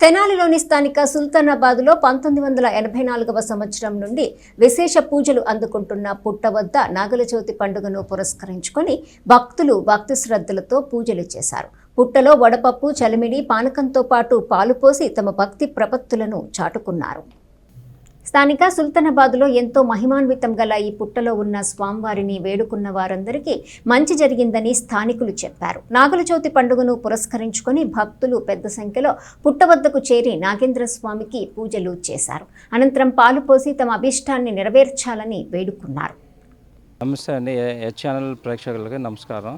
తెనాలిలోని స్థానిక సుల్తానాబాద్లో పంతొమ్మిది వందల ఎనభై నాలుగవ సంవత్సరం నుండి విశేష పూజలు అందుకుంటున్న పుట్ట వద్ద నాగల చవితి పండుగను పురస్కరించుకొని భక్తులు భక్తి శ్రద్ధలతో పూజలు చేశారు. పుట్టలో వడపప్పు చలిమిడి పానకంతో పాటు పాలు పోసి తమ భక్తి ప్రపత్తులను చాటుకున్నారు. స్థానిక సుల్తానాబాద్లో ఎంతో మహిమాన్వితం గల ఈ పుట్టలో ఉన్న స్వామివారిని వేడుకున్న వారందరికీ మంచి జరిగిందని స్థానికులు చెప్పారు. నాగుల చవితి పండుగను పురస్కరించుకొని భక్తులు పెద్ద సంఖ్యలో పుట్ట వద్దకు చేరి నాగేంద్ర స్వామికి పూజలు చేశారు. అనంతరం పాలు పోసి తమ అభిష్టాన్ని నెరవేర్చాలని వేడుకున్నారు. నమస్తే అండి. ఛానల్ ప్రేక్షకులకి నమస్కారం.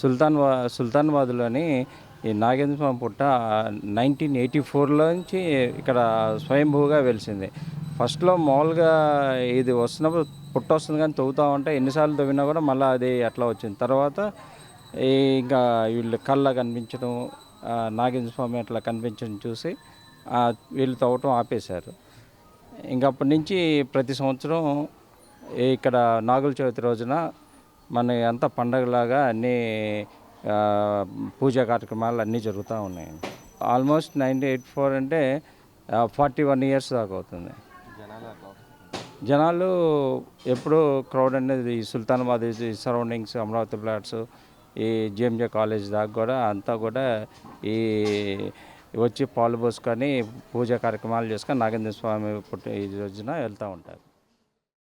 సుల్తాన్ సుల్తాన్బాద్లోని ఈ నాగేంద్ర స్వామి పుట్ట నైన్టీన్ ఎయిటీ ఫోర్లో నుంచి ఇక్కడ స్వయంభూగా వెలిసింది. ఫస్ట్లో మామూలుగా ఇది వస్తున్నప్పుడు పుట్ట వస్తుంది కానీ తవ్వుతూ ఉంటే ఎన్నిసార్లు తవ్వినా కూడా మళ్ళీ అది అట్లా వచ్చింది. తర్వాత ఇంకా వీళ్ళు కళ్ళ కనిపించడం నాగేంద్ర స్వామి అట్లా కనిపించడం చూసి వీళ్ళు తవ్వటం ఆపేశారు. ఇంకప్పటి నుంచి ప్రతి సంవత్సరం ఇక్కడ నాగుల చవితి రోజున మన అంతా పండగలాగా అన్నీ పూజా కార్యక్రమాలు అన్నీ జరుగుతూ ఉన్నాయి. ఆల్మోస్ట్ నైంటీ ఎయిట్ ఫోర్ అంటే ఫార్టీ వన్ ఇయర్స్ దాకా అవుతుంది. జనాలు ఎప్పుడు క్రౌడ్ అనేది ఈ సుల్తానాబాద్ సరౌండింగ్స్ అమరావతి ప్లాట్స్ ఈ జేఎంజే కాలేజ్ దాకా కూడా అంతా కూడా ఈ వచ్చి పాలు పోసుకొని పూజా కార్యక్రమాలు చేసుకొని నాగేంద్ర స్వామి పుట్టి ఈ రోజున వెళ్తూ ఉంటారు.